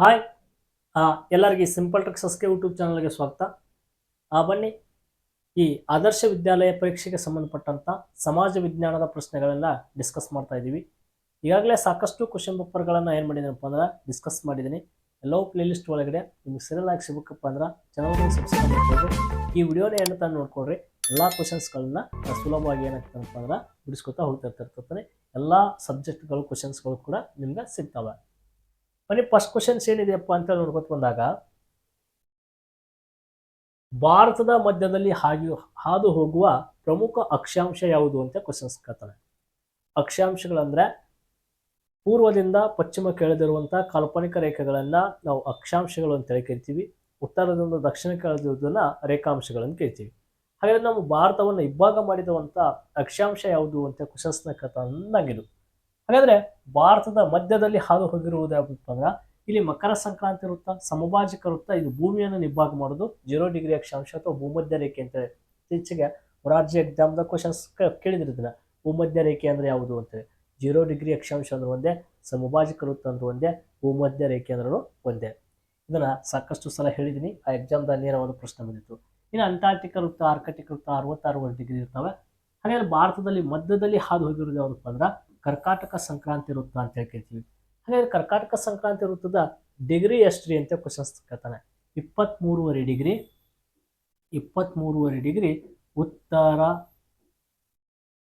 Hi. ಎಲ್ಲರಿಗೆ simple ಟ್ರಿಕ್ಸಸ್ಗೆ YouTube ಚಾನಲ್ಗೆ ಸ್ವಾಗತ. ಬನ್ನಿ. ಈ ಆದರ್ಶ ವಿದ್ಯಾಲಯ ಪರೀಕ್ಷೆಗೆ ಸಂಬಂಧಪಟ್ಟಂಥ ಸಮಾಜ ವಿಜ್ಞಾನದ ಪ್ರಶ್ನೆಗಳೆಲ್ಲ ಡಿಸ್ಕಸ್ ಮಾಡ್ತಾ ಇದ್ದೀವಿ. ಈಗಾಗಲೇ ಸಾಕಷ್ಟು ಕ್ವಶನ್ ಪೇಪರ್ಗಳನ್ನು ಏನು ಮಾಡಿದ್ದೀನಪ್ಪ ಅಂದ್ರೆ ಡಿಸ್ಕಸ್ ಮಾಡಿದ್ದೀನಿ. ಎಲ್ಲವೂ ಪ್ಲೇಲಿಸ್ಟ್ ಒಳಗಡೆ ನಿಮ್ಗೆ ಆಗಿ ಸಿಗಬೇಕಪ್ಪ ಅಂದ್ರೆ ಚಾನಲ್ಗೆ ಸಬ್ಸ್ಕ್ರೈಬ್ ಮಾಡ್ಕೊಳ್ಳಿ ಈ ವಿಡಿಯೋನ ಏನು ತಾನು ನೋಡ್ಕೊಳ್ರಿ. ಎಲ್ಲ ಕ್ವಶನ್ಸ್ಗಳನ್ನ ಸುಲಭವಾಗಿ ಏನಾಗ್ತದಪ್ಪ ಅಂದ್ರೆ ಬಿಡಿಸ್ಕೊತಾ ಹೋಗ್ತಾ ಇರ್ತಿರ್ತಾನೆ ಎಲ್ಲ ಸಬ್ಜೆಕ್ಟ್ಗಳು ಕ್ವಶನ್ಸ್ಗಳು ಕೂಡ ನಿಮ್ಗೆ ಸಿಗ್ತವೆ. ಬನ್ನಿ ಫಸ್ಟ್ ಕ್ವಶನ್ಸ್ ಏನಿದೆಯಪ್ಪ ಅಂತ ನೋಡ್ಕೊತ ಬಂದಾಗ, ಭಾರತದ ಮಧ್ಯದಲ್ಲಿ ಹಾಗೆ ಹಾದು ಹೋಗುವ ಪ್ರಮುಖ ಅಕ್ಷಾಂಶ ಯಾವುದು ಅಂತ ಕ್ವಶನ್ಸ್ ಕೇಳ್ತಾನೆ. ಅಕ್ಷಾಂಶಗಳಂದ್ರೆ ಪೂರ್ವದಿಂದ ಪಶ್ಚಿಮ ಕೆಳದಿರುವಂಥ ಕಾಲ್ಪನಿಕ ರೇಖೆಗಳನ್ನ ನಾವು ಅಕ್ಷಾಂಶಗಳು ಅಂತ ಹೇಳಿ ಕರಿತೀವಿ. ಉತ್ತರದಿಂದ ದಕ್ಷಿಣ ಕೆಳದಿರುವುದನ್ನ ರೇಖಾಂಶಗಳನ್ನು ಕರಿತೀವಿ. ಹಾಗಾದ್ರೆ ನಾವು ಭಾರತವನ್ನು ಇಬ್ಬಾಗ ಮಾಡಿದವಂತ ಅಕ್ಷಾಂಶ ಯಾವುದು ಅಂತ ಕ್ವಶನ್ಸ್ನ ಕೇಳ್ತಾಗಿದ್ದು ಹಾಗಾದ್ರೆ ಭಾರತದ ಮಧ್ಯದಲ್ಲಿ ಹಾದು ಹೋಗಿರುವುದು ಅಂದ್ರೆ ಇಲ್ಲಿ ಮಕರ ಸಂಕ್ರಾಂತಿ ವೃತ್ತ, ಸಮಭಾಜಕ ವೃತ್ತ, ಇದು ಭೂಮಿಯನ್ನು ನಿಭಾಗ ಮಾಡೋದು, ಜೀರೋ ಡಿಗ್ರಿ ಅಕ್ಷಾಂಶ ಅಥವಾ ಭೂಮಧ್ಯ ರೇಖೆ ಅಂತ ಇತ್ತೀಚೆಗೆ ರಾಜ್ಯ ಎಕ್ಸಾಮ್ದ ಕ್ವಶನ್ಸ್ ಕೇಳಿದ್ರಿ ಭೂಮಧ್ಯ ರೇಖೆ ಅಂದ್ರೆ ಯಾವುದು ಅಂತೇಳಿ ಜೀರೋ ಡಿಗ್ರಿ ಅಕ್ಷಾಂಶ ಅಂದ್ರೆ ಒಂದೇ, ಸಮಭಾಜಕ ವೃತ್ತ ಅಂದ್ರೆ ಒಂದೇ, ಭೂಮಧ್ಯ ರೇಖೆ ಅಂದ್ರೂ ಒಂದೇ. ಇದನ್ನ ಸಾಕಷ್ಟು ಸಲ ಹೇಳಿದ್ದೀನಿ ಆ ಎಕ್ಸಾಮ್ದ ನೇರವಾದ ಪ್ರಶ್ನೆ ಬಂದಿತ್ತು. ಇನ್ನು ಅಂಟಾರ್ಟಿಕ ವೃತ್ತ ಆರ್ಕಟಿಕ ವೃತ್ತ ಅರವತ್ತಾರು ಡಿಗ್ರಿ ಇರ್ತವೆ. ಹಾಗಾದ್ರೆ ಭಾರತದಲ್ಲಿ ಮಧ್ಯದಲ್ಲಿ ಹಾದು ಹೋಗಿರೋದು ಯಾವುದಪ್ಪ ಅಂದ್ರೆ ಕರ್ಕಾಟಕ ಸಂಕ್ರಾಂತಿ ವೃತ್ತ ಅಂತ ಹೇಳಿ ಕರಿತೀವಿ ಹಾಗಾದ್ರೆ ಕರ್ಕಾಟಕ ಸಂಕ್ರಾಂತಿ ವೃತ್ತದ ಡಿಗ್ರಿ ಎಷ್ಟ್ರಿ ಅಂತ ಕ್ವಶನ್ಸ್ ಕೇಳ್ತಾನೆ. ಇಪ್ಪತ್ತ್ಮೂರುವರೆ ಡಿಗ್ರಿ ಇಪ್ಪತ್ತ್ಮೂರುವರೆ ಡಿಗ್ರಿ ಉತ್ತರ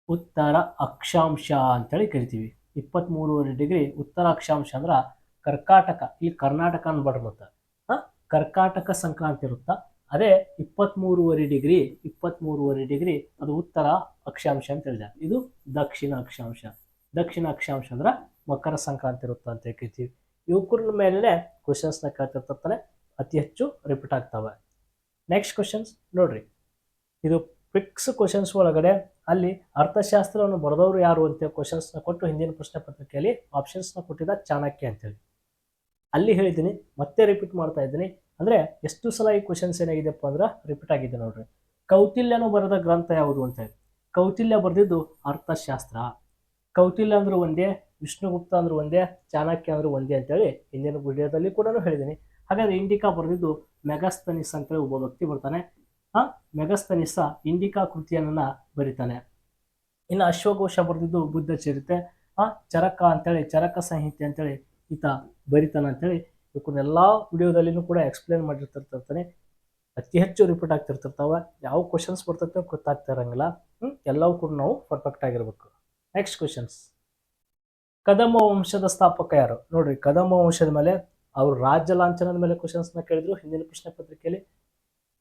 ಉತ್ತರ ಅಕ್ಷಾಂಶ ಅಂತೇಳಿ ಕರಿತೀವಿ. ಇಪ್ಪತ್ತ್ಮೂರುವರೆ ಡಿಗ್ರಿ ಉತ್ತರ ಅಕ್ಷಾಂಶ ಅಂದ್ರೆ ಕರ್ಕಾಟಕ, ಇಲ್ಲಿ ಕರ್ನಾಟಕ ಅನ್ಬಾರ್ದು ಮತ್ತೆ. ಕರ್ಕಾಟಕ ಸಂಕ್ರಾಂತಿ ವೃತ್ತ. ಅದೇ ಇಪ್ಪತ್ತ್ಮೂರುವರೆ ಡಿಗ್ರಿ ಇಪ್ಪತ್ತ್ಮೂರುವರೆ ಡಿಗ್ರಿ ಅದು ಉತ್ತರ ಅಕ್ಷಾಂಶ ಅಂತ ಹೇಳಿದೆ. ಇದು ದಕ್ಷಿಣ ಅಕ್ಷಾಂಶ. ದಕ್ಷಿಣ ಅಕ್ಷಾಂಶ ಅಂದ್ರೆ ಮಕರ ಸಂಕ್ರಾಂತಿ ಇರುತ್ತೆ ಅಂತ ಹೇಳ್ತೀವಿ ಯುವಕರ ಮೇಲೆ ಕ್ವಶನ್ಸ್ನ ಕೇಳ್ತಿರ್ತಾನೆ ಅತಿ ಹೆಚ್ಚು ರಿಪೀಟ್ ಆಗ್ತವೆ. ನೆಕ್ಸ್ಟ್ ಕ್ವಶನ್ಸ್ ನೋಡ್ರಿ. ಇದು ಫಿಕ್ಸ್ ಕ್ವಶನ್ಸ್ ಒಳಗಡೆ ಅಲ್ಲಿ ಅರ್ಥಶಾಸ್ತ್ರವನ್ನು ಬರೆದವರು ಯಾರು ಅಂತ ಕ್ವಶನ್ಸ್ನ ಕೊಟ್ಟು ಹಿಂದಿನ ಪ್ರಶ್ನೆ ಪತ್ರಿಕೆಯಲ್ಲಿ ಆಪ್ಷನ್ಸ್ನ ಕೊಟ್ಟಿದ್ದ ಚಾಣಕ್ಯ ಅಂತೇಳಿ ಅಲ್ಲಿ ಹೇಳಿದ್ದೀನಿ, ಮತ್ತೆ ರಿಪೀಟ್ ಮಾಡ್ತಾ ಇದ್ದೀನಿ. ಅಂದ್ರೆ ಎಷ್ಟು ಸಲ ಈ ಕ್ವಶನ್ಸ್ ಏನಾಗಿದೆಪ್ಪ ಅಂದ್ರೆ ರಿಪೀಟ್ ಆಗಿದೆ ನೋಡ್ರಿ. ಕೌಟಿಲ್ಯನು ಬರೆದ ಗ್ರಂಥ ಯಾವುದು ಅಂತ ಹೇಳಿ. ಕೌಟಿಲ್ಯ ಬರೆದಿದ್ದು ಅರ್ಥಶಾಸ್ತ್ರ. ಕೌಟಿಲ್ಯ ಅಂದರೂ ಒಂದೇ, ವಿಷ್ಣುಗುಪ್ತ ಅಂದರೂ ಒಂದೇ, ಚಾಣಕ್ಯ ಅಂದರೂ ಒಂದೇ ಅಂತೇಳಿ ಹಿಂದಿನ ವಿಡಿಯೋದಲ್ಲಿ ಕೂಡ ಹೇಳಿದ್ದೀನಿ. ಹಾಗಾದ್ರೆ ಇಂಡಿಕಾ ಬರೆದಿದ್ದು ಮೆಗಸ್ತನಿಸ್ ಅಂತೇಳಿ ಒಬ್ಬ ವ್ಯಕ್ತಿ ಬರ್ತಾನೆ. ಆ ಮೆಗಸ್ತನಿಸ ಇಂಡಿಕಾ ಕೃತಿಯನ್ನ ಬರಿತಾನೆ. ಇನ್ನು ಅಶ್ವಘೋಷ ಬರೆದಿದ್ದು ಬುದ್ಧ ಚರಿತೆ. ಆ ಚರಕ ಅಂತೇಳಿ, ಚರಕ ಸಂಹಿತೆ ಅಂತೇಳಿ ಈತ ಬರಿತಾನೆ ಅಂತೇಳಿ ಇವಕ್ಕನ್ನೆಲ್ಲ ವಿಡಿಯೋದಲ್ಲಿನೂ ಕೂಡ ಎಕ್ಸ್ಪ್ಲೇನ್ ಮಾಡಿರ್ತಿರ್ತಿರ್ತಾನೆ ಅತಿ ಹೆಚ್ಚು ರಿಪೀಟ್ ಆಗ್ತಿರ್ತಿರ್ತಾವೆ ಯಾವ ಕ್ವಶನ್ಸ್ ಬರ್ತೈತೆ ಗೊತ್ತಾಗ್ತಾ ಇರೋಂಗಿಲ್ಲ. ಹ್ಞೂ ಎಲ್ಲವೂ ಕೂಡ ನಾವು ಪರ್ಫೆಕ್ಟ್ ಆಗಿರ್ಬೇಕು. ನೆಕ್ಸ್ಟ್ ಕ್ವಶನ್ಸ್ ಕದಂಬ ವಂಶದ ಸ್ಥಾಪಕ ಯಾರು? ನೋಡ್ರಿ ಕದಂಬ ವಂಶದ ಮೇಲೆ ಅವರು ರಾಜ್ಯ ಲಾಂಛನದ ಮೇಲೆ ಕ್ವಶನ್ಸ್ನ ಕೇಳಿದ್ರು, ಹಿಂದಿನ ಪ್ರಶ್ನೆ ಪತ್ರಿಕೆಯಲ್ಲಿ.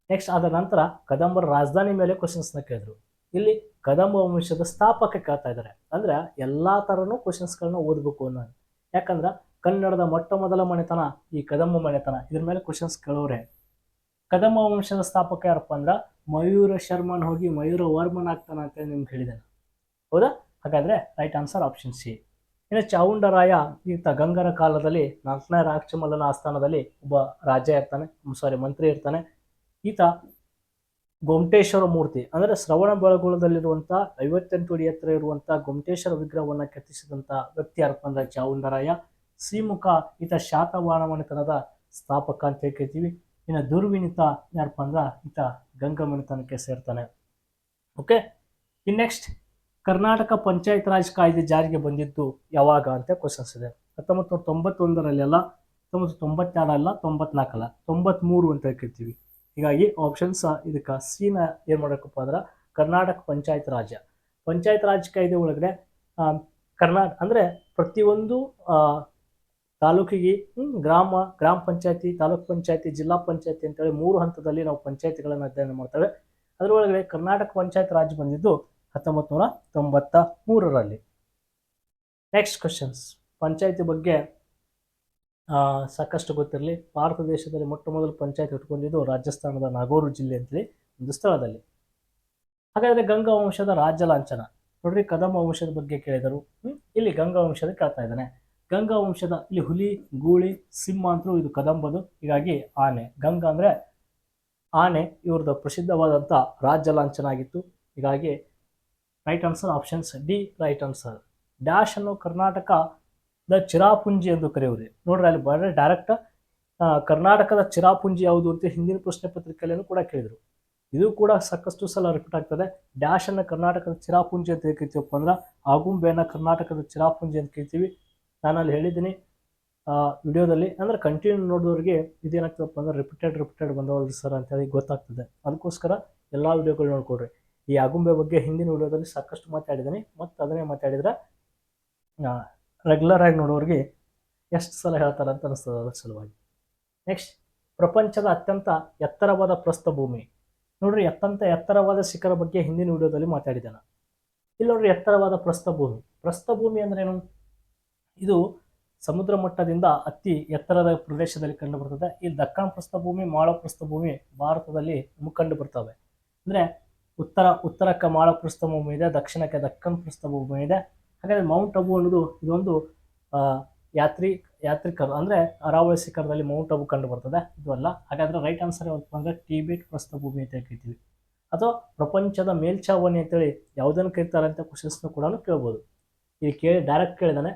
ನೆಕ್ಸ್ಟ್ ಅದರ ನಂತರ ಕದಂಬರ ರಾಜಧಾನಿ ಮೇಲೆ ಕ್ವಶನ್ಸ್ನ ಕೇಳಿದ್ರು. ಇಲ್ಲಿ ಕದಂಬ ವಂಶದ ಸ್ಥಾಪಕ ಕೇಳ್ತಾ ಇದ್ದಾರೆ ಅಂದ್ರೆ ಎಲ್ಲಾ ತರನು ಕ್ವಶನ್ಸ್ಗಳನ್ನ ಓದಬೇಕು ಅನ್ನೋ ಯಾಕಂದ್ರ ಕನ್ನಡದ ಮೊಟ್ಟ ಮೊದಲ ಮನೆತನ ಈ ಕದಂಬ ಮನೆತನ. ಇದ್ರ ಮೇಲೆ ಕ್ವಶನ್ಸ್ ಕೇಳೋರೆ ಕದಂಬ ವಂಶದ ಸ್ಥಾಪಕ ಯಾರಪ್ಪ ಅಂದ್ರ ಮಯೂರ ಶರ್ಮನ್ ಹೋಗಿ ಮಯೂರ ವರ್ಮನ್ ಆಗ್ತಾನ ಅಂತ ನಿಮ್ಗೆ ಹೇಳಿದ್ದೇನೆ. ಹೌದಾ? ಹಾಗಾದ್ರೆ ರೈಟ್ ಆನ್ಸರ್ ಆಪ್ಷನ್ ಸಿ ಇನ್ನು ಚಾವುಂಡರಾಯ, ಈತ ಗಂಗರ ಕಾಲದಲ್ಲಿ ನಾಲ್ಕನೇ ರಾಕ್ಷಮಲ್ಲನ ಆಸ್ಥಾನದಲ್ಲಿ ಒಬ್ಬ ರಾಜ ಇರ್ತಾನೆ ಸಾರಿ ಮಂತ್ರಿ ಇರ್ತಾನೆ. ಈತ ಗೊಮಟೇಶ್ವರ ಮೂರ್ತಿ, ಅಂದ್ರೆ ಶ್ರವಣ ಬೆಳಗುಳದಲ್ಲಿರುವಂಥ ಐವತ್ತೆಂಟು ಅಡಿ ಎತ್ತರ ಇರುವಂಥ ಗೊಮಟೇಶ್ವರ ವಿಗ್ರಹವನ್ನ ಕೆತ್ತಿಸಿದಂಥ ವ್ಯಕ್ತಿ ಯಾರಪ್ಪ ಅಂದ್ರೆ ಚಾವುಂಡರಾಯ. ಶ್ರೀಮುಖ ಈತ ಶಾತವಾಣಮನೆತನದ ಸ್ಥಾಪಕ ಅಂತ ಹೇಳ್ಕೊಳ್ತೀವಿ. ಇನ್ನು ದುರ್ವಿನಿತ ಯಾರಪ್ಪ ಅಂದ್ರೆ ಈತ ಗಂಗಮನೆತನಕ್ಕೆ ಸೇರ್ತಾನೆ. Okay in next Karnataka Panchayat Raj ಕಾಯ್ದೆ ಜಾರಿಗೆ ಬಂದಿದ್ದು ಯಾವಾಗ ಅಂತ ಕ್ವಶನ್ಸ್ ಇದೆ. ಹತ್ತೊಂಬತ್ತು ನೂರ ತೊಂಬತ್ತೊಂದರಲ್ಲೆಲ್ಲ ಹತ್ತೊಂಬತ್ತು ತೊಂಬತ್ತೆರಡಲ್ಲ ತೊಂಬತ್ನಾಲ್ಕಲ್ಲ ತೊಂಬತ್ಮೂರು ಅಂತ ಕೇಳ್ತೀವಿ ಹೀಗಾಗಿ ಆಪ್ಷನ್ಸ್ ಇದಕ್ಕೆ ಸೀನ ಏನು ಮಾಡಬೇಕಪ್ಪ ಅಂದ್ರೆ ಕರ್ನಾಟಕ ಪಂಚಾಯತ್ ರಾಜ್ಯ ಪಂಚಾಯತ್ ರಾಜ್ ಕಾಯ್ದೆ ಒಳಗಡೆ ಕರ್ನಾಟಕ ಅಂದರೆ ಪ್ರತಿಯೊಂದು ತಾಲೂಕಿಗೆ ಗ್ರಾಮ ಗ್ರಾಮ ಪಂಚಾಯತಿ, ತಾಲೂಕ್ ಪಂಚಾಯತಿ, ಜಿಲ್ಲಾ ಪಂಚಾಯತಿ ಅಂತೇಳಿ ಮೂರು ಹಂತದಲ್ಲಿ ನಾವು ಪಂಚಾಯತಿಗಳನ್ನು ಅಧ್ಯಯನ ಮಾಡ್ತೇವೆ. ಅದರೊಳಗಡೆ ಕರ್ನಾಟಕ ಪಂಚಾಯತ್ ರಾಜ್ ಬಂದಿದ್ದು ಹತ್ತೊಂಬತ್ತು ನೂರ ತೊಂಬತ್ತ ಮೂರರಲ್ಲಿ ನೆಕ್ಸ್ಟ್ ಕ್ವಶನ್ಸ್ ಪಂಚಾಯಿತಿ ಬಗ್ಗೆ ಸಾಕಷ್ಟು ಗೊತ್ತಿರಲಿ. ಭಾರತ ದೇಶದಲ್ಲಿ ಮೊಟ್ಟ ಮೊದಲು ಪಂಚಾಯತ್ ಇಟ್ಕೊಂಡಿದ್ದು ರಾಜಸ್ಥಾನದ ನಾಗೋರು ಜಿಲ್ಲೆ ಅಂತೇಳಿ ಒಂದು ಸ್ಥಳದಲ್ಲಿ. ಹಾಗಾದರೆ ಗಂಗಾ ವಂಶದ ರಾಜ್ಯ ಲಾಂಛನ. ನೋಡ್ರಿ ಕದಂಬ ವಂಶದ ಬಗ್ಗೆ ಕೇಳಿದರು. ಇಲ್ಲಿ ಗಂಗಾ ವಂಶದ ಕೇಳ್ತಾ ಇದ್ದಾನೆ. ಗಂಗಾ ವಂಶದ, ಇಲ್ಲಿ ಹುಲಿ, ಗೂಳಿ, ಸಿಂಹ ಅಂತೂ ಇದು ಕದಂಬದು. ಹೀಗಾಗಿ ಆನೆ. ಗಂಗಾ ಅಂದ್ರೆ ಆನೆ, ಇವ್ರದ್ದು ಪ್ರಸಿದ್ಧವಾದಂಥ ರಾಜ್ಯ ಲಾಂಛನ ಆಗಿತ್ತು. ಹೀಗಾಗಿ right answer options D right answer dash ಅನ್ನು ಕರ್ನಾಟಕ ದ ಚಿರಾಪುಂಜಿ ಎಂದು ಕರೆಯುವುದು ನೋಡ್ರಿ ಅಲ್ಲಿ ಬರೀ ಡೈರೆಕ್ಟ್ ಕರ್ನಾಟಕದ ಚಿರಾಪುಂಜಿ ಯಾವುದು ಅಂತ ಹಿಂದಿನ ಪ್ರಶ್ನೆ ಪತ್ರಿಕೆಯಲ್ಲೂ ಕೂಡ ಕೇಳಿದರು. ಇದು ಕೂಡ ಸಾಕಷ್ಟು ಸಲ ರಿಪೀಟ್ ಆಗ್ತದೆ. ಡ್ಯಾಶ್ ಅನ್ನು ಕರ್ನಾಟಕದ ಚಿರಾಪುಂಜಿ ಅಂತ ಕರಿತೀವಪ್ಪ ಅಂದ್ರೆ ಆಗುಂಬೆಯನ್ನು ಕರ್ನಾಟಕದ ಚಿರಾಪುಂಜಿ ಅಂತ ಕರಿತೀವಿ ನಾನು ಅಲ್ಲಿ ಹೇಳಿದ್ದೀನಿ. ವಿಡಿಯೋದಲ್ಲಿ, ಅಂದ್ರೆ ಕಂಟಿನ್ಯೂ ನೋಡಿದವ್ರಿಗೆ ಇದೇನಾಗ್ತದಪ್ಪ ಅಂದ್ರೆ ರಿಪೀಟೆಡ್ ರಿಪೀಟೆಡ್ ಬಂದವಲ್ರಿ ಸರ್ ಅಂತೇಳಿ ಗೊತ್ತಾಗ್ತದೆ. ಅದಕ್ಕೋಸ್ಕರ ಎಲ್ಲ ವಿಡಿಯೋಗಳು ನೋಡ್ಕೊಡ್ರಿ ಈ ಆಗುಂಬೆ ಬಗ್ಗೆ ಹಿಂದಿನ ವಿಡಿಯೋದಲ್ಲಿ ಸಾಕಷ್ಟು ಮಾತಾಡಿದ್ದೀನಿ. ಮತ್ತು ಅದನ್ನೇ ಮಾತಾಡಿದ್ರೆ ರೆಗ್ಯುಲರ್ ಆಗಿ ನೋಡೋರಿಗೆ ಎಷ್ಟು ಸಲ ಹೇಳ್ತಾರೆ ಅಂತ ಅನಿಸ್ತದೆ ಅದರ ಸಲುವಾಗಿ. ನೆಕ್ಸ್ಟ್ ಪ್ರಪಂಚದ ಅತ್ಯಂತ ಎತ್ತರವಾದ ಪ್ರಸ್ಥಭೂಮಿ ನೋಡ್ರಿ, ಅತ್ಯಂತ ಎತ್ತರವಾದ ಶಿಖರ ಬಗ್ಗೆ ಹಿಂದಿನ ವಿಡಿಯೋದಲ್ಲಿ ಮಾತಾಡಿದೆ ನಾನು ಇಲ್ಲಿ ನೋಡ್ರಿ, ಎತ್ತರವಾದ ಪ್ರಸ್ಥಭೂಮಿ ಪ್ರಸ್ಥಭೂಮಿ ಅಂದ್ರೆ ಏನು? ಇದು ಸಮುದ್ರ ಮಟ್ಟದಿಂದ ಅತಿ ಎತ್ತರದ ಪ್ರದೇಶದಲ್ಲಿ ಕಂಡು ಬರ್ತದೆ. ಈ ಪ್ರಸ್ಥ ಪ್ರಸ್ಥಭೂಮಿ ಮಾಳ ಪ್ರಸ್ಥಭೂಮಿ ಭಾರತದಲ್ಲಿ ನಮಗೆ ಕಂಡು ಬರ್ತವೆ. ಅಂದ್ರೆ ಉತ್ತರ ಉತ್ತರಕ್ಕೆ ಮಾಳ ಪ್ರಸ್ಥಭೂಮಿ ಇದೆ ದಕ್ಷಿಣಕ್ಕೆ ದಕ್ಕನ್ ಪ್ರಸ್ಥಭೂಮಿ ಇದೆ ಹಾಗಾದ್ರೆ ಮೌಂಟ್ ಅಬು ಅನ್ನೋದು, ಇದೊಂದು ಯಾತ್ರಿ, ಯಾತ್ರಿಕರು, ಅಂದರೆ ಅರಾವಳಿ ಶಿಖರದಲ್ಲಿ ಮೌಂಟ್ ಅಬು ಕಂಡು ಬರ್ತದೆ, ಇದು ಅಲ್ಲ. ಹಾಗಾದ್ರೆ ರೈಟ್ ಆನ್ಸರ್ ಯಾವತ್ತಪ್ಪ ಅಂದರೆ ಟಿಬೇಟ್ ಪ್ರಸ್ಥಭೂಮಿ ಅಂತ ಕರಿತೀವಿ ಅಥವಾ ಪ್ರಪಂಚದ ಮೇಲ್ಛಾವಣಿ ಅಂತೇಳಿ ಯಾವುದನ್ನು ಕರೀತಾರೆ ಅಂತ ಕ್ವಶನ್ಸ್ನ ಕೂಡ ಕೇಳ್ಬೋದು. ಇಲ್ಲಿ ಕೇಳಿ ಡೈರೆಕ್ಟ್ ಕೇಳಿದಾನೆ,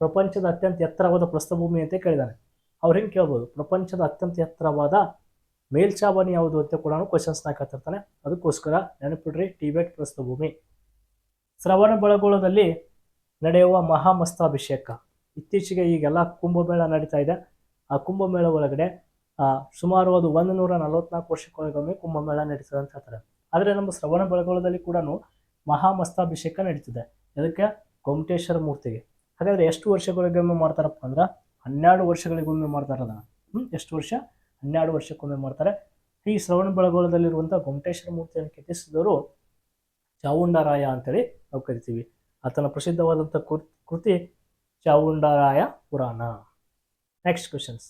ಪ್ರಪಂಚದ ಅತ್ಯಂತ ಎತ್ತರವಾದ ಪ್ರಸ್ಥಭೂಮಿ ಅಂತ ಕೇಳಿದಾನೆ. ಅವ್ರು ಹೆಂಗೆ ಕೇಳ್ಬೋದು? ಪ್ರಪಂಚದ ಅತ್ಯಂತ ಎತ್ತರವಾದ ಮೇಲ್ಛಾವಣಿ ಯಾವುದು ಅಂತ ಕೂಡ ಕ್ವಶನ್ಸ್ನ ಕೇಳ್ತಿರ್ತಾನೆ ಅದಕ್ಕೋಸ್ಕರ ನೆನಪಿಡ್ರಿ ಟಿಬೇಟ್ ಪ್ರಸ್ಥಭೂಮಿ. ಶ್ರವಣ ಬೆಳಗೊಳದಲ್ಲಿ ನಡೆಯುವ ಮಹಾಮಸ್ತಾಭಿಷೇಕ. ಇತ್ತೀಚೆಗೆ ಈಗೆಲ್ಲ ಕುಂಭಮೇಳ ನಡೀತಾ ಇದೆ. ಆ ಕುಂಭಮೇಳ ಒಳಗಡೆ ಸುಮಾರು ಅದು ಒಂದು ನೂರ ನಲವತ್ನಾಲ್ಕು ವರ್ಷಕ್ಕೊಳಗೊಮ್ಮೆ ಕುಂಭಮೇಳ ನಡೀತದೆ ಅಂತ ಹೇಳ್ತಾರೆ. ಆದರೆ ನಮ್ಮ ಶ್ರವಣ ಬೆಳಗೊಳದಲ್ಲಿ ಕೂಡ ಮಹಾಮಸ್ತಾಭಿಷೇಕ ನಡೀತಿದೆ. ಅದಕ್ಕೆ ಗೊಮಟೇಶ್ವರ ಮೂರ್ತಿಗೆ. ಹಾಗಾದ್ರೆ ಎಷ್ಟು ವರ್ಷಗಳಿಗೊಮ್ಮೆ ಮಾಡ್ತಾರಪ್ಪ ಅಂದ್ರೆ? ಹನ್ನೆರಡು ವರ್ಷಗಳಿಗೊಮ್ಮೆ ಮಾಡ್ತಾರೆ ಅದನ್ನು ಹ್ಮ್, ಎಷ್ಟು ವರ್ಷ? ಹನ್ನೆರಡು ವರ್ಷಕ್ಕೊಮ್ಮೆ ಮಾಡ್ತಾರೆ. ಈ ಶ್ರವಣ ಬೆಳಗೊಳದಲ್ಲಿರುವಂಥ ಗೊಮಟೇಶ್ವರ ಮೂರ್ತಿಯನ್ನು ಕೆತ್ತಿಸಿದವರು ಚಾವುಂಡರಾಯ ಅಂತೇಳಿ ನಾವು ಕರಿತೀವಿ. ಆತನ ಪ್ರಸಿದ್ಧವಾದಂಥ ಕೃತಿ ಚಾವುಂಡರಾಯ ಪುರಾಣ. ನೆಕ್ಸ್ಟ್ ಕ್ವಶನ್ಸ್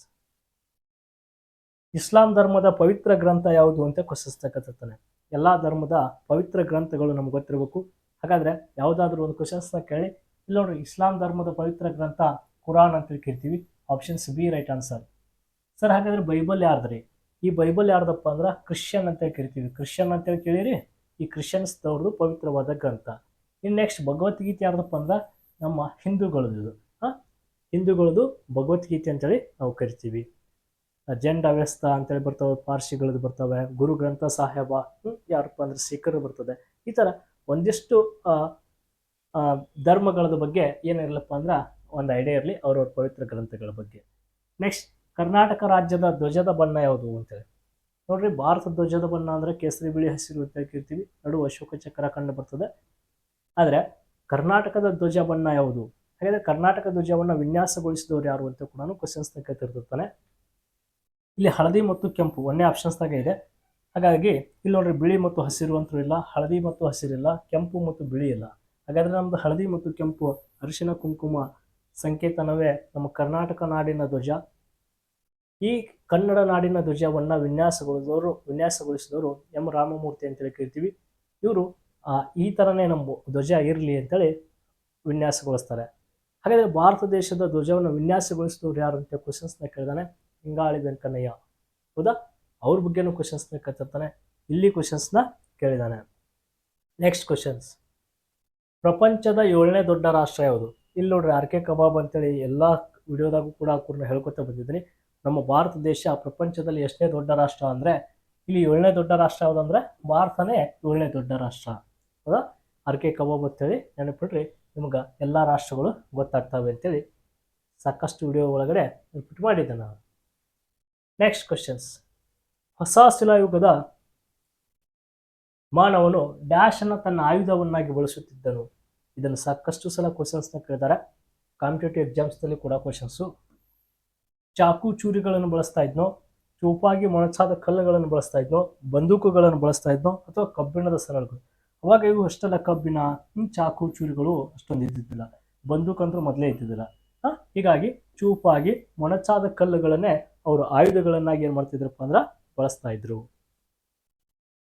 ಇಸ್ಲಾಂ ಧರ್ಮದ ಪವಿತ್ರ ಗ್ರಂಥ ಯಾವುದು ಅಂತ ಕ್ವಶನ್ಸ್ ತಗೋತಾನೆ ಎಲ್ಲ ಧರ್ಮದ ಪವಿತ್ರ ಗ್ರಂಥಗಳು ನಮ್ಗೆ ಗೊತ್ತಿರಬೇಕು. ಹಾಗಾದ್ರೆ ಯಾವುದಾದ್ರೂ ಒಂದು ಕ್ವಶನ್ಸ್ನ ಕೇಳಿ. ಇಲ್ಲ ನೋಡ್ರಿ, ಇಸ್ಲಾಂ ಧರ್ಮದ ಪವಿತ್ರ ಗ್ರಂಥ ಕುರಾನ್ ಅಂತ ಕೇಳ್ತೀವಿ options B right answer sir ಹಾಗಾದ್ರೆ ಬೈಬಲ್ ಯಾರ್ದ್ರಿ? ಈ ಬೈಬಲ್ ಯಾರ್ದಪ್ಪ ಅಂದ್ರೆ ಕ್ರಿಶ್ಚಿಯನ್ ಅಂತೇಳಿ ಕರಿತೀವಿ. ಕ್ರಿಶ್ಚಿಯನ್ ಅಂತೇಳಿ ಕೇಳಿರಿ? ಈ ಕ್ರಿಶ್ಚಿಯನ್ಸ್ ಅವ್ರದ್ದು ಪವಿತ್ರವಾದ ಗ್ರಂಥ. ಇನ್ನು ನೆಕ್ಸ್ಟ್ ಭಗವದ್ಗೀತೆ ಯಾರ್ದಪ್ಪ ಅಂದ್ರೆ ನಮ್ಮ ಹಿಂದೂಗಳದ್ದು ಹಾಂ? ಹಿಂದೂಗಳದ್ದು ಭಗವದ್ಗೀತೆ ಅಂತೇಳಿ ನಾವು ಕರಿತೀವಿ. ಜಂಡ ವ್ಯಸ್ತ ಅಂತೇಳಿ ಬರ್ತವೆ, ಪಾರ್ಸಿಗಳದ್ದು ಬರ್ತವೆ, ಗುರು ಗ್ರಂಥ ಸಾಹೇಬ ಯಾರಪ್ಪ ಅಂದ್ರೆ ಸಿಖರು ಬರ್ತದೆ. ಈ ಥರ ಒಂದಿಷ್ಟು ಧರ್ಮಗಳದ ಬಗ್ಗೆ ಏನಿರಲಪ್ಪ ಅಂದ್ರೆ ಒಂದು ಐಡಿಯಾ ಇರಲಿ ಅವ್ರವ್ರ ಪವಿತ್ರ ಗ್ರಂಥಗಳ ಬಗ್ಗೆ. ನೆಕ್ಸ್ಟ್ ಕರ್ನಾಟಕ ರಾಜ್ಯದ ಧ್ವಜದ ಬಣ್ಣ ಯಾವುದು ಅಂತೇಳಿ. ನೋಡ್ರಿ, ಭಾರತ ಧ್ವಜದ ಬಣ್ಣ ಅಂದ್ರೆ ಕೇಸರಿ ಬಿಳಿ ಹಸಿರು ಅಂತ ಕೇಳ್ತೀವಿ ನಡು ಅಶೋಕ ಚಕ್ರ ಕಂಡು ಬರ್ತದೆ. ಆದರೆ ಕರ್ನಾಟಕದ ಧ್ವಜ ಬಣ್ಣ ಯಾವುದು? ಹಾಗಾದ್ರೆ ಕರ್ನಾಟಕ ಧ್ವಜವನ್ನು ವಿನ್ಯಾಸಗೊಳಿಸಿದವರು ಯಾರು ಅಂತ ಕೂಡ ಕ್ವಶನ್ಸ್ನ ಕೇಳ್ತಿರ್ತಾನೆ. ಇಲ್ಲಿ ಹಳದಿ ಮತ್ತು ಕೆಂಪು ಒಂದೇ ಆಪ್ಷನ್ಸ್ನಾಗೆ ಇದೆ. ಹಾಗಾಗಿ ಇಲ್ಲಿ ನೋಡ್ರಿ, ಬಿಳಿ ಮತ್ತು ಹಸಿರು ಅಂತೂ ಇಲ್ಲ, ಹಳದಿ ಮತ್ತು ಹಸಿರಿಲ್ಲ ಕೆಂಪು ಮತ್ತು ಬಿಳಿ ಇಲ್ಲ. ಹಾಗಾದ್ರೆ ನಮ್ದು ಹಳದಿ ಮತ್ತು ಕೆಂಪು ಅರಿಶಿನ ಕುಂಕುಮ ಸಂಕೇತನವೇ ನಮ್ಮ ಕರ್ನಾಟಕ ನಾಡಿನ ಧ್ವಜ. ಈ ಕನ್ನಡ ನಾಡಿನ ಧ್ವಜವನ್ನು ವಿನ್ಯಾಸಗೊಳಿಸಿದವರು ವಿನ್ಯಾಸಗೊಳಿಸಿದವರು ಎಂ. ರಾಮಮೂರ್ತಿ ಅಂತೇಳಿ ಕರಿತೀವಿ. ಇವರು ಈ ಥರನೇ ನಮ್ಮ ಧ್ವಜ ಇರಲಿ ಅಂತೇಳಿ ವಿನ್ಯಾಸಗೊಳಿಸ್ತಾರೆ. ಹಾಗಾದರೆ ಭಾರತ ದೇಶದ ಧ್ವಜವನ್ನು ವಿನ್ಯಾಸಗೊಳಿಸಿದವರು ಯಾರು ಅಂತ ಕ್ವಶನ್ಸ್ನ ಕೇಳಿದಾನೆ ಹಿಂಗಾಳಿ ವೆಂಕಣ್ಣಯ್ಯ. ಹೌದಾ? ಅವ್ರ ಬಗ್ಗೆನೂ ಕ್ವಶನ್ಸ್ನ ಕೇಳ್ತಿರ್ತಾನೆ. ಇಲ್ಲಿ ಕ್ವಶನ್ಸ್ನ ಕೇಳಿದಾನೆ. ನೆಕ್ಸ್ಟ್ ಕ್ವಶನ್ಸ್ ಪ್ರಪಂಚದ ಏಳನೇ ದೊಡ್ಡ ರಾಷ್ಟ್ರ ಯಾವುದು? ಇಲ್ಲಿ ನೋಡ್ರಿ, ಆರ್ ಕೆ ಕಬಾಬ್ ಅಂತೇಳಿ ಎಲ್ಲ ವಿಡಿಯೋದಾಗೂ ಕೂಡ ಕೂಡ ಹೇಳ್ಕೊತಾ ಬಂದಿದ್ದೀನಿ. ನಮ್ಮ ಭಾರತ ದೇಶ ಪ್ರಪಂಚದಲ್ಲಿ ಎಷ್ಟೇ ದೊಡ್ಡ ರಾಷ್ಟ್ರ ಅಂದರೆ, ಇಲ್ಲಿ ಏಳನೇ ದೊಡ್ಡ ರಾಷ್ಟ್ರ ಯಾವುದಂದ್ರೆ ಭಾರತನೇ ಏಳನೇ ದೊಡ್ಡ ರಾಷ್ಟ್ರ. ಹೌದಾ? ಅರ್ಕೆ ಕಬಾಬ್ ಅಂತೇಳಿ ನೆನಪಿಡ್ರಿ, ನಿಮ್ಗೆ ಎಲ್ಲ ರಾಷ್ಟ್ರಗಳು ಗೊತ್ತಾಗ್ತವೆ ಅಂತೇಳಿ ಸಾಕಷ್ಟು ವಿಡಿಯೋ ಒಳಗಡೆ ರಿಪೀಟ್ ಮಾಡಿದ್ದೆ ನಾನು. ನೆಕ್ಸ್ಟ್ ಕ್ವಶನ್ಸ್ ಹೊಸ ಶಿಲಾಯುಗದ ಮಾನವನು ಡ್ಯಾಶ್ ಅನ್ನು ತನ್ನ ಆಯುಧವನ್ನಾಗಿ ಬಳಸುತ್ತಿದ್ದನು. ಇದನ್ನು ಸಾಕಷ್ಟು ಸಲ ಕ್ವಶನ್ಸ್ನ ಕೇಳಿದ್ದಾರೆ ಕಾಂಪಿಟೇಟಿವ್ ಎಕ್ಸಾಮ್ಸ್ನಲ್ಲಿ ಕೂಡ ಕ್ವಶನ್ಸು ಚಾಕು ಚೂರಿಗಳನ್ನು ಬಳಸ್ತಾ ಇದ್ನೋ, ಚೂಪಾಗಿ ಮೊಣಚಾದ ಕಲ್ಲುಗಳನ್ನು ಬಳಸ್ತಾ ಇದ್ನೋ, ಬಂದೂಕುಗಳನ್ನು ಬಳಸ್ತಾ ಇದ್ನೋ ಅಥವಾ ಕಬ್ಬಿಣದ ಸರಳುಗಳು. ಅವಾಗ ಇವು ಅಷ್ಟೆಲ್ಲ ಕಬ್ಬಿಣ ಚಾಕು ಚೂರಿಗಳು ಅಷ್ಟೊಂದು ಇದ್ದಿದ್ದಿಲ್ಲ. ಬಂದೂಕಂತೂ ಮೊದಲೇ ಇದ್ದಿದ್ದಿಲ್ಲ. ಹೀಗಾಗಿ ಚೂಪಾಗಿ ಮೊಣಚಾದ ಕಲ್ಲುಗಳನ್ನೇ ಅವರು ಆಯುಧಗಳನ್ನಾಗಿ ಏನು ಮಾಡ್ತಿದ್ರಪ್ಪ ಅಂದ್ರೆ ಬಳಸ್ತಾ ಇದ್ರು.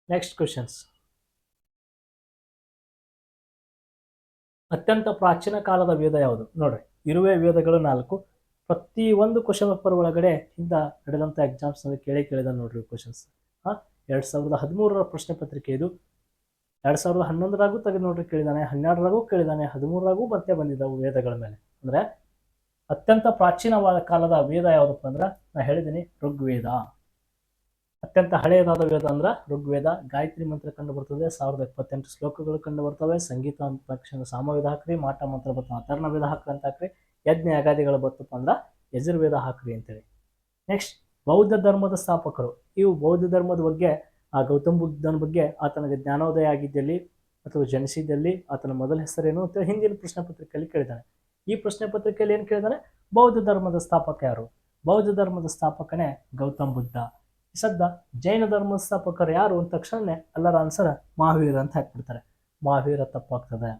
ನೆಕ್ಸ್ಟ್ ಕ್ವಶನ್ಸ್ ಅತ್ಯಂತ ಪ್ರಾಚೀನ ಕಾಲದ ವೇದ ಯಾವುದು? ನೋಡ್ರಿ, ಇರುವೆ ವೇದಗಳು ನಾಲ್ಕು ಪ್ರತಿ ಒಂದು ಕ್ವಶನ್ ಪೇಪರ್ ಒಳಗಡೆ ಹಿಂದ ನಡೆದಂಥ ಎಕ್ಸಾಮ್ಸ್ನಲ್ಲಿ ಕೇಳಿ ಕೇಳಿದ ನೋಡ್ರಿ ಕ್ವಶನ್ಸ್ ಹಾಂ, ಎರಡು ಸಾವಿರದ ಹದಿಮೂರರ ಪ್ರಶ್ನೆ ಪತ್ರಿಕೆ ಇದು. ಎರಡು ಸಾವಿರದ ಹನ್ನೊಂದರಾಗೂ ತೆಗೆದು ನೋಡ್ರಿ ಕೇಳಿದಾನೆ, ಹನ್ನೆರಡರಾಗೂ ಕೇಳಿದಾನೆ, ಹದಿಮೂರರಾಗೂ ಮತ್ತೆ ಬಂದಿದ್ದಾವೆ ವೇದಗಳ ಮೇಲೆ. ಅಂದರೆ ಅತ್ಯಂತ ಪ್ರಾಚೀನವಾದ ಕಾಲದ ವೇದ ಯಾವುದಪ್ಪ ಅಂದ್ರೆ, ನಾ ಹೇಳಿದ್ದೀನಿ ಋಗ್ವೇದ. ಅತ್ಯಂತ ಹಳೆಯದಾದ ವೇದ ಅಂದ್ರೆ ಋಗ್ವೇದ. ಗಾಯತ್ರಿ ಮಂತ್ರ ಕಂಡು ಬರ್ತದೆ, ಸಾವಿರದ ಇಪ್ಪತ್ತೆಂಟು ಶ್ಲೋಕಗಳು ಕಂಡು ಬರ್ತವೆ, ಸಂಗೀತ ಅಂತ ತಕ್ಷಣ ಸಾಮವೇದ ಹಾಕ್ರಿ, ಮಾಟ ಮಂತ್ರ ಬರ್ತವೆ ಅಥರ್ಣ ವೇದ ಹಾಕ್ರಿ ಅಂತ ಹಾಕ್ರಿ. ಯಜ್ಞ ಯಾಗಾದಿಗಳು ಬರ್ತಪ್ಪ ಅಂದ್ರೆ ಯಜುರ್ವೇದ ಹಾಕ್ರಿ ಅಂತೇಳಿ. ನೆಕ್ಸ್ಟ್ ಬೌದ್ಧ ಧರ್ಮದ ಸ್ಥಾಪಕರು. ಇವು ಬೌದ್ಧ ಧರ್ಮದ ಬಗ್ಗೆ, ಆ ಗೌತಮ್ ಬುದ್ಧನ ಬಗ್ಗೆ, ಆತನಿಗೆ ಜ್ಞಾನೋದಯ ಆಗಿದ್ದಲ್ಲಿ ಅಥವಾ ಜನಿಸಿದ್ದಲ್ಲಿ ಆತನ ಮೊದಲ ಹೆಸರೇನು ಅಂತ ಹಿಂದಿನ ಪ್ರಶ್ನೆ ಪತ್ರಿಕೆಯಲ್ಲಿ ಕೇಳಿದ್ದಾನೆ. ಈ ಪ್ರಶ್ನೆ ಪತ್ರಿಕೆಯಲ್ಲಿ ಏನು ಕೇಳಿದಾನೆ? ಬೌದ್ಧ ಧರ್ಮದ ಸ್ಥಾಪಕ ಯಾರು? ಬೌದ್ಧ ಧರ್ಮದ ಸ್ಥಾಪಕನೇ ಗೌತಮ್ ಬುದ್ಧ. ಸದ್ದ ಜೈನ ಧರ್ಮದ ಸ್ಥಾಪಕರು ಯಾರು ಅಂದ ತಕ್ಷಣನೇ ಎಲ್ಲರ ಆನ್ಸರ್ ಮಹಾವೀರ ಅಂತ ಹಾಕ್ಬಿಡ್ತಾರೆ. ಮಹಾವೀರ ತಪ್ಪಾಗ್ತದೆ.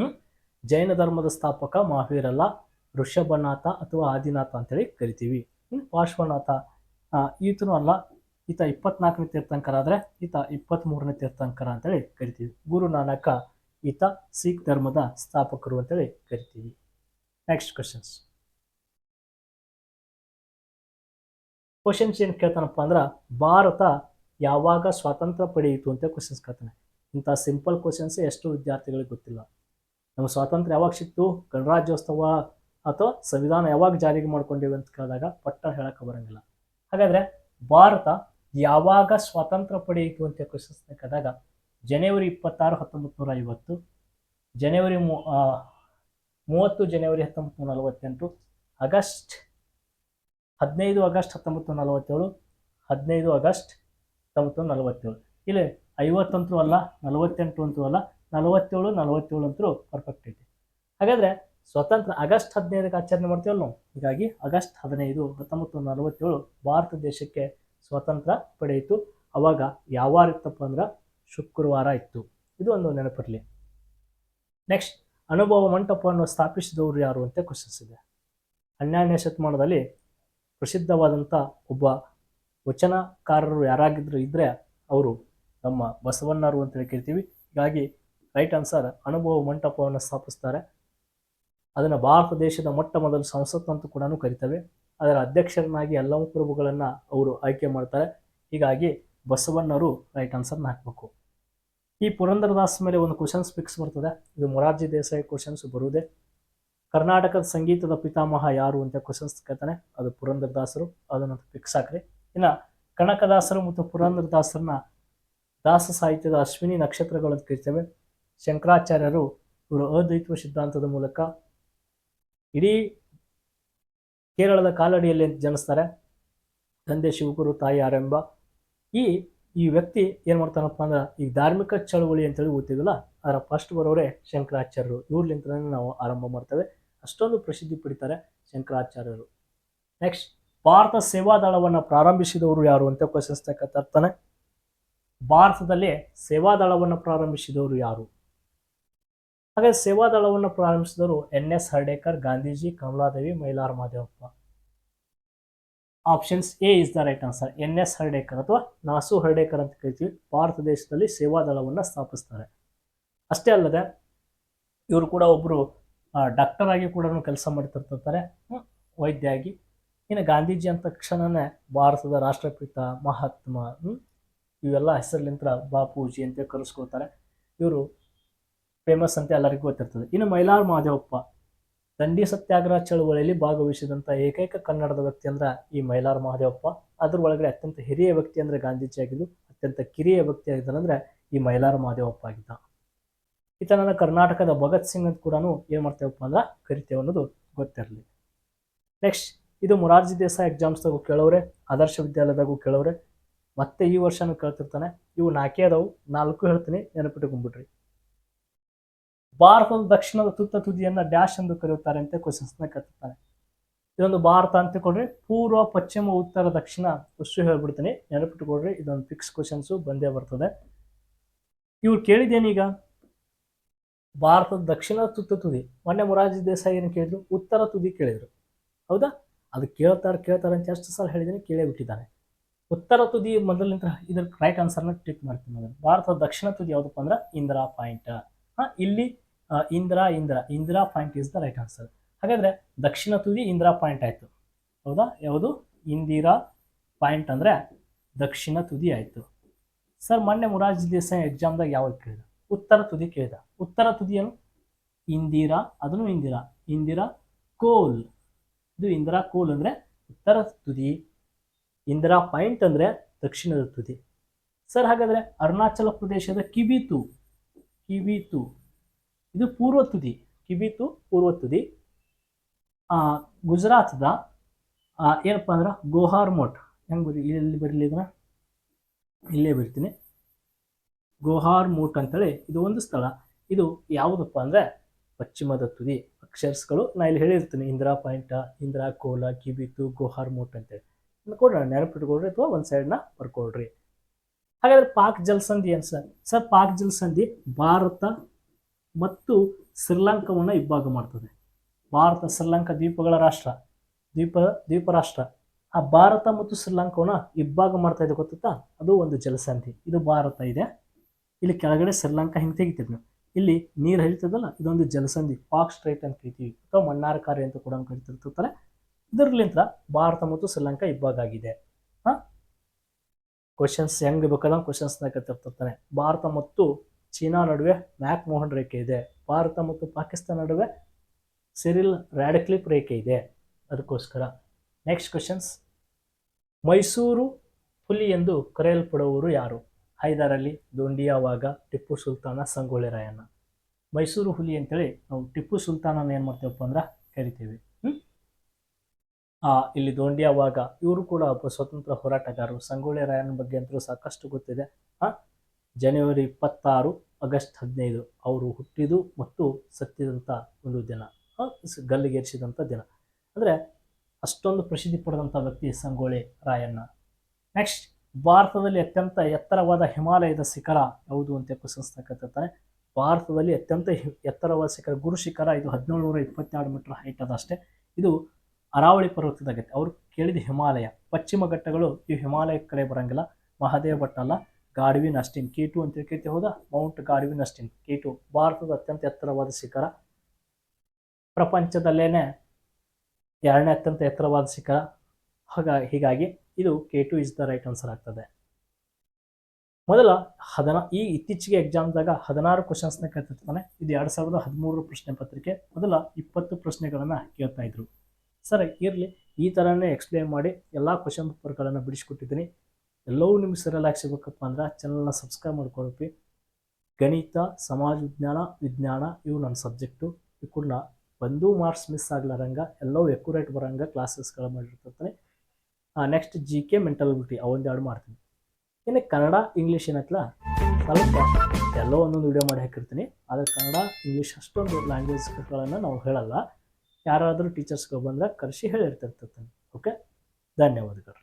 ಹ್ಮ್? ಜೈನ ಧರ್ಮದ ಸ್ಥಾಪಕ ಮಹಾವೀರಲ್ಲ ಋಷಭನಾಥ ಅಥವಾ ಆದಿನಾಥ ಅಂತೇಳಿ ಕರಿತೀವಿ. ಪಾರ್ಶ್ವನಾಥ. ಈತನೂ ಅಲ್ಲ, ಈತ ಇಪ್ಪತ್ನಾಲ್ಕನೇ ತೀರ್ಥಂಕರ ಆದರೆ ಈತ ಇಪ್ಪತ್ತ್ಮೂರನೇ ತೀರ್ಥಂಕರ ಅಂತೇಳಿ ಕರಿತೀವಿ. ಗುರು ನಾನಕ ಈತ ಸಿಖ್ ಧರ್ಮದ ಸ್ಥಾಪಕರು ಅಂತೇಳಿ ಕರಿತೀವಿ. ನೆಕ್ಸ್ಟ್ ಕ್ವಶನ್ಸ್ ಕ್ವಶನ್ಸ್ ಏನು ಕೇಳ್ತಾನಪ್ಪ ಅಂದ್ರೆ, ಭಾರತ ಯಾವಾಗ ಸ್ವಾತಂತ್ರ್ಯ ಪಡೆಯಿತು ಅಂತ ಕ್ವಶನ್ಸ್ ಕೇಳ್ತಾನೆ. ಇಂಥ ಸಿಂಪಲ್ ಕ್ವಶನ್ಸ್ ಎಷ್ಟು ವಿದ್ಯಾರ್ಥಿಗಳಿಗೆ ಗೊತ್ತಿಲ್ಲ. ನಮ್ಮ ಸ್ವಾತಂತ್ರ್ಯ ಯಾವಾಗ ಸಿಕ್ತು, ಗಣರಾಜ್ಯೋತ್ಸವ ಅಥವಾ ಸಂವಿಧಾನ ಯಾವಾಗ ಜಾರಿಗೆ ಮಾಡ್ಕೊಂಡಿವಿ ಅಂತ ಕೇಳಿದಾಗ ಪಟ್ಟ ಹೇಳಕ್ಕೆ ಬರಂಗಿಲ್ಲ. ಹಾಗಾದ್ರೆ ಭಾರತ ಯಾವಾಗ ಸ್ವಾತಂತ್ರ್ಯ ಪಡೆಯಿತು ಅಂತ ಕ್ವಶನ್ಸ್ನ ಕೇಳಿದಾಗ ಜನವರಿ ಇಪ್ಪತ್ತಾರು, ಹತ್ತೊಂಬತ್ತು ನೂರ ಐವತ್ತು, ಜನವರಿ ಮೂ ಮೂವತ್ತು ಜನವರಿ ಹತ್ತೊಂಬತ್ತು ನೂರ ನಲವತ್ತೆಂಟು, ಆಗಸ್ಟ್ ಹದಿನೈದು, ಆಗಸ್ಟ್ ಹತ್ತೊಂಬತ್ತು ನೂರ ನಲವತ್ತೇಳು, ಹದಿನೈದು, ಆಗಸ್ಟ್ ಹತ್ತೊಂಬತ್ತು ನೂರ ನಲವತ್ತೇಳು. ಇಲ್ಲಿ ಐವತ್ತಂತೂ ಅಲ್ಲ, ನಲವತ್ತೆಂಟು ಅಂತೂ ಅಲ್ಲ ನಲವತ್ತೇಳು ನಲವತ್ತೇಳು ಅಂತೂ ಪರ್ಫೆಕ್ಟ್ ಐತಿ. ಹಾಗಾದ್ರೆ ಸ್ವತಂತ್ರ ಆಗಸ್ಟ್ ಹದಿನೈದಕ್ಕೆ ಆಚರಣೆ ಮಾಡ್ತೀವಲ್ಲ ನಾವು? ಹೀಗಾಗಿ ಆಗಸ್ಟ್ ಹದಿನೈದು, ಹತ್ತೊಂಬತ್ತು, ನಲವತ್ತೇಳು ಭಾರತ ದೇಶಕ್ಕೆ ಸ್ವಾತಂತ್ರ್ಯ ಪಡೆಯಿತು. ಅವಾಗ ಯಾವಾಗ ಇತ್ತಪ್ಪ ಅಂದ್ರೆ ಶುಕ್ರವಾರ ಇತ್ತು. ಇದು ಒಂದು ನೆನಪಿರಲಿ. ನೆಕ್ಸ್ಟ್ ಅನುಭವ ಮಂಟಪವನ್ನು ಸ್ಥಾಪಿಸಿದವರು ಯಾರು ಅಂತ ಕ್ವಶನ್ಸ್ ಇದೆ. ಹನ್ನೆರಡನೇ ಶತಮಾನದಲ್ಲಿ ಪ್ರಸಿದ್ಧವಾದಂಥ ಒಬ್ಬ ವಚನಕಾರರು ಯಾರಾಗಿದ್ರು ಇದ್ದರೆ ಅವರು ನಮ್ಮ ಬಸವಣ್ಣರು ಅಂತೇಳಿ ಕರಿತೀವಿ ಹೀಗಾಗಿ ರೈಟ್ ಆನ್ಸರ್, ಅನುಭವ ಮಂಟಪವನ್ನು ಸ್ಥಾಪಿಸ್ತಾರೆ. ಅದನ್ನು ಭಾರತ ದೇಶದ ಮೊಟ್ಟ ಮೊದಲು ಸಂಸತ್ ಅಂತೂ ಕೂಡ ಕರಿತೇವೆ. ಅದರ ಅಧ್ಯಕ್ಷರನ್ನಾಗಿ ಎಲ್ಲ ಪ್ರಭುಗಳನ್ನು ಅವರು ಆಯ್ಕೆ ಮಾಡ್ತಾರೆ. ಹೀಗಾಗಿ ಬಸವಣ್ಣರು ರೈಟ್ ಆನ್ಸರ್ನ ಹಾಕಬೇಕು. ಈ ಪುರಂದರದಾಸ್ ಮೇಲೆ ಒಂದು ಕ್ವಶನ್ಸ್ ಫಿಕ್ಸ್ ಬರ್ತದೆ. ಇದು ಮೊರಾರ್ಜಿ ದೇಸಾಯಿ ಕ್ವಶನ್ಸ್ ಬರುವುದೇ. ಕರ್ನಾಟಕದ ಸಂಗೀತದ ಪಿತಾಮಹ ಯಾರು ಅಂತ ಕ್ವಶನ್ಸ್ ಕೇಳ್ತಾನೆ. ಅದು ಪುರಂದರದಾಸರು. ಅದನ್ನು ಫಿಕ್ಸ್ ಹಾಕ್ರಿ. ಇನ್ನು ಕನಕದಾಸರು ಮತ್ತು ಪುರಂದರದಾಸರನ್ನ ದಾಸ ಸಾಹಿತ್ಯದ ಅಶ್ವಿನಿ ನಕ್ಷತ್ರಗಳಂತ ಕರಿತೇವೆ. ಶಂಕರಾಚಾರ್ಯರು ಇವರು ಅದ್ವೈತ್ವ ಸಿದ್ಧಾಂತದ ಮೂಲಕ ಇಡೀ ಕೇರಳದ ಕಾಲಡಿಯಲ್ಲಿ ಜನಿಸ್ತಾರೆ. ತಂದೆ ಶಿವಗುರು, ತಾಯಿ ಆರೆಂಬ. ಈ ಈ ವ್ಯಕ್ತಿ ಏನು ಮಾಡ್ತಾನಪ್ಪ ಅಂದ್ರೆ ಈ ಧಾರ್ಮಿಕ ಚಳವಳಿ ಅಂತೇಳಿ ಗೊತ್ತಿದ್ದಲ್ಲ. ಅದರ ಫಸ್ಟ್ ಬರೋರೆ ಶಂಕರಾಚಾರ್ಯರು. ಇವ್ರಲಿಂದ ನಾವು ಆರಂಭ ಮಾಡ್ತೇವೆ. ಅಷ್ಟೊಂದು ಪ್ರಸಿದ್ಧಿ ಪಡಿತಾರೆ ಶಂಕರಾಚಾರ್ಯರು. ನೆಕ್ಸ್ಟ್ ಭಾರತ ಸೇವಾದಳವನ್ನು ಪ್ರಾರಂಭಿಸಿದವರು ಯಾರು ಅಂತ ಕ್ವಶನ್ಸ್ ತರ್ತಾನೆ ಭಾರತದಲ್ಲಿ ಸೇವಾದಳವನ್ನು ಪ್ರಾರಂಭಿಸಿದವರು ಯಾರು? ಹಾಗೆ ಸೇವಾದಳವನ್ನು ಪ್ರಾರಂಭಿಸಿದವರು N S Hardekar, Gandhiji, Kamaladevi, Mylara Madevappa. Options A is the right answer N S Hardekar ಅಥವಾ ನಾಸು ಹರ್ಡೇಕರ್ ಅಂತ ಕರಿತೀವಿ. ಭಾರತ ದೇಶದಲ್ಲಿ ಸೇವಾದಳವನ್ನು ಸ್ಥಾಪಿಸ್ತಾರೆ. ಅಷ್ಟೇ ಅಲ್ಲದೆ ಇವರು ಕೂಡ ಒಬ್ಬರು ಡಾಕ್ಟರ್ ಆಗಿ ಕೂಡ ಕೆಲಸ ಮಾಡ್ತಿರ್ತಾರೆ ವೈದ್ಯ ಆಗಿ. ಇನ್ನು ಗಾಂಧೀಜಿ ಅಂತ ತಕ್ಷಣವೇ ಭಾರತದ ರಾಷ್ಟ್ರಪಿತ ಮಹಾತ್ಮ ಇವೆಲ್ಲ ಹೆಸರಿನಿಂದ ಬಾಪೂಜಿ ಅಂತ ಕರೆಸ್ಕೊಳ್ತಾರೆ. ಇವರು ಫೇಮಸ್ ಅಂತ ಎಲ್ಲರಿಗೂ ಗೊತ್ತಿರ್ತದೆ. ಇನ್ನು ಮೈಲಾರ್ ಮಹದೇವಪ್ಪ ದಂಡಿ ಸತ್ಯಾಗ್ರಹ ಚಳುವಳಿಯಲ್ಲಿ ಭಾಗವಹಿಸಿದಂಥ ಏಕೈಕ ಕನ್ನಡದ ವ್ಯಕ್ತಿ ಅಂದ್ರೆ ಈ ಮೈಲಾರ್ ಮಹಾದೇವಪ್ಪ ಅದ್ರ ಒಳಗಡೆ ಅತ್ಯಂತ ಹಿರಿಯ ವ್ಯಕ್ತಿ ಅಂದ್ರೆ ಗಾಂಧೀಜಿ ಆಗಿದ್ದು, ಅತ್ಯಂತ ಕಿರಿಯ ವ್ಯಕ್ತಿ ಆಗಿದ್ದಾನಂದ್ರೆ ಈ ಮೈಲಾರ್ ಮಹಾದೇವಪ್ಪ ಆಗಿದ್ದ. ಈತನನ್ನ ಕರ್ನಾಟಕದ ಭಗತ್ ಸಿಂಗ್ ಅಂತ ಕೂಡ ಏನು ಮಾಡ್ತೇವಪ್ಪ ಅಂದ್ರೆ ಕರಿತೇವೆ ಅನ್ನೋದು ಗೊತ್ತಿರಲಿ. ನೆಕ್ಸ್ಟ್ ಇದು ಮೊರಾರ್ಜಿ ದೇಸಾಯಿ ಎಕ್ಸಾಮ್ಸ್ದಾಗೂ ಕೇಳೋರೆ ಆದರ್ಶ ವಿದ್ಯಾಲಯದಾಗೂ ಕೇಳೋರೆ ಮತ್ತೆ ಈ ವರ್ಷನೂ ಕೇಳ್ತಿರ್ತಾನೆ. ಇವು ನಾಲ್ಕೇ ಅದಾವು. ನಾಲ್ಕು ಹೇಳ್ತೀನಿ ನೆನಪಿಟ್ಟುಕೊಂಡ್ಬಿಟ್ರಿ ಭಾರತದ ದಕ್ಷಿಣದ ತುತ್ತ ತುದಿಯನ್ನ ಡ್ಯಾಶ್ ಎಂದು ಕರೆಯುತ್ತಾರೆ ಅಂತ ಕ್ವಶನ್ಸ್ನ ಕೇಳ್ತಿರ್ತಾನೆ ಇದೊಂದು ಭಾರತ ಅಂತ ಕೊಡ್ರಿ, ಪೂರ್ವ, ಪಶ್ಚಿಮ, ಉತ್ತರ, ದಕ್ಷಿಣ ಅಷ್ಟು ಹೇಳ್ಬಿಡ್ತೀನಿ. ನೆನಪಿಟ್ಟುಕೊಡ್ರಿ ಇದೊಂದು ಫಿಕ್ಸ್ ಕ್ವಶನ್ಸು ಬಂದೇ ಬರ್ತದೆ. ಇವ್ರು ಕೇಳಿದೇನೀಗ ಭಾರತದ ದಕ್ಷಿಣ ತುತ್ತ ತುದಿ, ಮೊನ್ನೆ ಮೊರಾರ್ಜಿ ದೇಸಾಯಿ ಏನು ಕೇಳಿದ್ರು? ಉತ್ತರ ತುದಿ ಕೇಳಿದ್ರು. ಹೌದಾ? ಅದು ಕೇಳ್ತಾರೆ ಕೇಳ್ತಾರೆ ಅಂತ ಎಷ್ಟು ಸಲ ಹೇಳಿದ್ದೀನಿ, ಕೇಳೇ ಬಿಟ್ಟಿದ್ದಾರೆ ಉತ್ತರ ತುದಿ ಮೊದಲಿಂದ ಇದ್ರ ರೈಟ್ ಆನ್ಸರ್ನ ಟಿಕ್ ಮಾಡ್ತೀನಿ ಭಾರತದ ದಕ್ಷಿಣ ತುದಿ ಯಾವುದಪ್ಪ ಅಂದ್ರೆ ಇಂದಿರಾ ಪಾಯಿಂಟ್. ಹಾಂ, ಇಲ್ಲಿ Indira Indira. Indira point is the right answer ಹಾಗಾದ್ರೆ ದಕ್ಷಿಣ ತುದಿ ಇಂದಿರಾ ಪಾಯಿಂಟ್ ಆಯಿತು. ಹೌದಾ? ಯಾವುದು? ಇಂದಿರಾ ಪಾಯಿಂಟ್ ಅಂದರೆ ದಕ್ಷಿಣ ತುದಿ ಆಯಿತು. ಸರ್ ಮೊನ್ನೆ ಮುರಾಜ್ ದೇಸಾಯಿ ಎಕ್ಸಾಮ್ದಾಗ ಯಾವಾಗ ಕೇಳಿದ? ಉತ್ತರ ತುದಿ ಕೇಳಿದ. ಉತ್ತರ ತುದಿ ಏನು? ಇಂದಿರಾ, ಅದನ್ನು ಇಂದಿರಾ. ಇಂದಿರಾ ಕೋಲ್. ಇದು ಇಂದಿರಾ ಕೋಲ್ ಅಂದರೆ ಉತ್ತರ ತುದಿ. ಇಂದಿರಾ ಪಾಯಿಂಟ್ ಅಂದರೆ ದಕ್ಷಿಣದ ತುದಿ. ಸರ್ ಹಾಗಾದರೆ ಅರುಣಾಚಲ ಪ್ರದೇಶದ ಕಿಬಿತು ಕಿಬಿತು ಇದು ಪೂರ್ವ ತುದಿ ಕಿಬಿತು ಪೂರ್ವ ತುದಿ. ಗುಜರಾತ್ದ ಏನಪ್ಪ ಅಂದ್ರೆ ಗೋಹಾರ್ ಮೋಟ್. ಹೆಂಗೆ ಇಲ್ಲಿ ಎಲ್ಲಿ ಬರಲಿ ಇದನ್ನ? ಇಲ್ಲೇ ಬರ್ತೀನಿ. ಗೋಹಾರ್ ಮೋಟ್ ಅಂತೇಳಿ ಇದು ಒಂದು ಸ್ಥಳ. ಇದು ಯಾವುದಪ್ಪ ಅಂದರೆ ಪಶ್ಚಿಮದ ತುದಿ. ಅಕ್ಷರ್ಸ್ಗಳು ನಾ ಇಲ್ಲಿ ಹೇಳಿರ್ತೀನಿ. ಇಂದಿರಾ ಪಾಯಿಂಟ, ಇಂದಿರಾ ಕೋಲ ಕಿಬಿತು ಗೋಹಾರ್ ಮೋಟ್ ಅಂತೇಳಿ. ಕೊಡ್ರಿ, ನೆನಪಿಟ್ಕೊಳ್ರಿ ಅಥವಾ ಒಂದು ಸೈಡ್ನ ಬರ್ಕೊಳ್ರಿ. ಹಾಗಾದ್ರೆ ಪಾಕ್ ಜಲ್ಸಂಧಿ ಏನು ಸರ್? ಸರ್, ಪಾಕ್ ಜಲ್ಸಂಧಿ ಭಾರತ ಮತ್ತು ಶ್ರೀಲಂಕಾವನ್ನು ಇಬ್ಬಾಗ ಮಾಡ್ತದೆ. ಭಾರತ, ಶ್ರೀಲಂಕಾ ದ್ವೀಪಗಳ ರಾಷ್ಟ್ರ. ದ್ವೀಪ ದ್ವೀಪ ರಾಷ್ಟ್ರ ಆ ಭಾರತ ಮತ್ತು ಶ್ರೀಲಂಕಾವನ್ನ ಇಬ್ಬಾಗ ಮಾಡ್ತಾ ಇದೆ ಗೊತ್ತಾ ಅದು ಒಂದು ಜಲಸಂಧಿ. ಇದು ಭಾರತ ಇದೆ. ಇಲ್ಲಿ ಕೆಳಗಡೆ ಶ್ರೀಲಂಕಾ ಹಿಂಗೆ ತೆಗಿತೀವಿ ಇಲ್ಲಿ ನೀರು ಹರಿತದಲ್ಲ, ಇದೊಂದು ಜಲಸಂಧಿ. ಪಾಕ್ ಸ್ಟ್ರೈಟ್ ಅಂತ ಕರಿತೀವಿ. ಅಥವಾ ಮಣ್ಣಾರಕಾರಿ ಅಂತ ಕೂಡ ಕರಿತಿರ್ತಾರೆ ಇದರಲ್ಲಿಂದ ಭಾರತ ಮತ್ತು ಶ್ರೀಲಂಕಾ ಇಬ್ಬಾಗ ಆಗಿದೆ. ಹಾಂ? ಕ್ವಶನ್ಸ್ ಹೆಂಗೆ ಬೇಕಾದ ಕ್ವಶನ್ಸ್ನ ಕತ್ತಿರ್ತಿರ್ತಾನೆ ಭಾರತ ಮತ್ತು ಚೀನಾ ನಡುವೆ ಮ್ಯಾಕ್ ಮೋಹನ್ ರೇಖೆ ಇದೆ. ಭಾರತ ಮತ್ತು ಪಾಕಿಸ್ತಾನ ನಡುವೆ ಸಿರಿಲ್ ರ್ಯಾಡಕ್ಲಿಪ್ ರೇಖೆ ಇದೆ. ಅದಕ್ಕೋಸ್ಕರ ನೆಕ್ಸ್ಟ್ ಕ್ವಶನ್ಸ್. ಮೈಸೂರು ಹುಲಿ ಎಂದು ಕರೆಯಲ್ಪಡುವವರು ಯಾರು? ಹೈದರ್ ಅಲಿ ದೊಂಡಿಯಾವಾಗ ಟಿಪ್ಪು ಸುಲ್ತಾನ ಸಂಗೊಳ್ಳಿ ರಾಯಣ್ಣ. ಮೈಸೂರು ಹುಲಿ ಅಂತೇಳಿ ನಾವು ಟಿಪ್ಪು ಸುಲ್ತಾನನ ಏನು ಮಾಡ್ತೇವಪ್ಪ ಅಂದ್ರೆ ಕರಿತೀವಿ. ಇಲ್ಲಿ ದೊಂಡಿಯಾವಾಗ ಇವರು ಕೂಡ ಒಬ್ಬ ಸ್ವತಂತ್ರ ಹೋರಾಟಗಾರರು. ಸಂಗೊಳ್ಳಿ ರಾಯಣ್ಣ ಬಗ್ಗೆ ಅಂತೂ ಸಾಕಷ್ಟು ಗೊತ್ತಿದೆ. ಆ, ಜನವರಿ ಇಪ್ಪತ್ತಾರು ಆಗಸ್ಟ್ ಹದಿನೈದು ಅವರು ಹುಟ್ಟಿದು ಮತ್ತು ಸತ್ತಿದಂಥ ಒಂದು ದಿನ ಗಲ್ಲಿಗೇರಿಸಿದಂಥ ದಿನ. ಅಂದರೆ ಅಷ್ಟೊಂದು ಪ್ರಸಿದ್ಧಿ ಪಡೆದಂಥ ವ್ಯಕ್ತಿ ಸಂಗೊಳ್ಳಿ ರಾಯಣ್ಣ. ನೆಕ್ಸ್ಟ್ ಭಾರತದಲ್ಲಿ ಅತ್ಯಂತ ಎತ್ತರವಾದ ಹಿಮಾಲಯದ ಶಿಖರ ಯಾವುದು ಅಂತ ಕ್ವಶನ್ಸ್ ಕತ್ತಿರ್ತಾನೆ ಭಾರತದಲ್ಲಿ ಅತ್ಯಂತ ಎತ್ತರವಾದ ಶಿಖರ, ಗುರು ಶಿಖರ ಇದು ಹದಿನೇಳು ನೂರ ಇಪ್ಪತ್ತೆರಡು ಮೀಟರ್ ಹೈಟ್ ಅದಷ್ಟೇ ಇದು ಅರಾವಳಿ ಪರ್ವತದಾಗತ್ತೆ ಅವರು ಕೇಳಿದ ಹಿಮಾಲಯ, ಪಶ್ಚಿಮ ಘಟ್ಟಗಳು ಈ ಹಿಮಾಲಯ ಕಡೆ ಬರೋಂಗಿಲ್ಲ. ಮಹಾದೇವ ಭಟ್ಟ ಅಲ್ಲ ಗಾಡ್ವಿನ್ ಅಸ್ಟಿನ್ ಕೆ ಟು ಅಂತ ಕೇಳ್ತಿ ಹೌದಾ? Mount Godwin Austen K two. ಭಾರತದ ಅತ್ಯಂತ ಎತ್ತರವಾದ ಶಿಖರ. ಪ್ರಪಂಚದಲ್ಲೇನೆ ಎರಡನೇ ಅತ್ಯಂತ ಎತ್ತರವಾದ ಶಿಖರ. ಹಾಗ, ಹೀಗಾಗಿ ಇದು K two is the right answer ಆಗ್ತದೆ. ಮೊದಲ ಹದಿನಾ, ಈ ಇತ್ತೀಚೆಗೆ ಎಕ್ಸಾಮ್ದಾಗ ಹದಿನಾರು ಕ್ವಶನ್ಸ್ನ ಕೇಳ್ತಿರ್ತಾನೆ. ಇದು ಎರಡು ಸಾವಿರದ ಹದಿಮೂರರ ಪ್ರಶ್ನೆ ಪತ್ರಿಕೆ. ಮೊದಲ ಇಪ್ಪತ್ತು ಪ್ರಶ್ನೆಗಳನ್ನು ಕೇಳ್ತಾ ಇದ್ರು. ಸರ್, ಇರಲಿ. ಈ ಥರನೇ ಎಕ್ಸ್ಪ್ಲೇನ್ ಮಾಡಿ ಎಲ್ಲ ಕ್ವಶನ್ ಪೇಪರ್ಗಳನ್ನು ಬಿಡಿಸ್ಕೊಟ್ಟಿದ್ದೀನಿ. ಎಲ್ಲವೂ ನಿಮ್ಗೆ ಸರಿಯಲ್ಲಾಗಿ ಸಿಗಬೇಕಪ್ಪ ಅಂದ್ರೆ ಚಾನಲ್ನ ಸಬ್ಸ್ಕ್ರೈಬ್ ಮಾಡ್ಕೊಳಪಿ ಗಣಿತ, ಸಮಾಜ ವಿಜ್ಞಾನ ವಿಜ್ಞಾನ, ಇವು ನನ್ನ ಸಬ್ಜೆಕ್ಟು ಇವು ಕೂಡ ಒಂದೂ ಮಾರ್ಕ್ಸ್ ಮಿಸ್ ಆಗ್ಲಾರಂಗ, ಎಲ್ಲವೂ ಎಕ್ಯುರೇಟ್ ಬರಂಗ ಕ್ಲಾಸಸ್ಗಳು ಮಾಡಿರ್ತಿರ್ತಾನೆ ನೆಕ್ಸ್ಟ್ ಜಿ ಕೆ ಮೆಂಟಲಿಟಿ ಅವೊಂದೆರಡು ಮಾಡ್ತೀನಿ. ಇನ್ನು ಕನ್ನಡ ಇಂಗ್ಲೀಷ್ ಏನತ್ತಲ್ಲ ಸ್ವಲ್ಪ ಎಲ್ಲೋ ಒಂದೊಂದು ವಿಡಿಯೋ ಮಾಡಿ ಹಾಕಿರ್ತೀನಿ. ಆದರೆ ಕನ್ನಡ ಇಂಗ್ಲೀಷ್ ಅಷ್ಟೊಂದು ಲ್ಯಾಂಗ್ವೇಜ್ಗಳನ್ನು ನಾವು ಹೇಳಲ್ಲ. ಯಾರಾದರೂ ಟೀಚರ್ಸ್ಗಳು ಬಂದರೆ ಕರೆಸಿ ಹೇಳಿರ್ತಿರ್ತೈತೆ ಓಕೆ ಧನ್ಯವಾದಗಳು.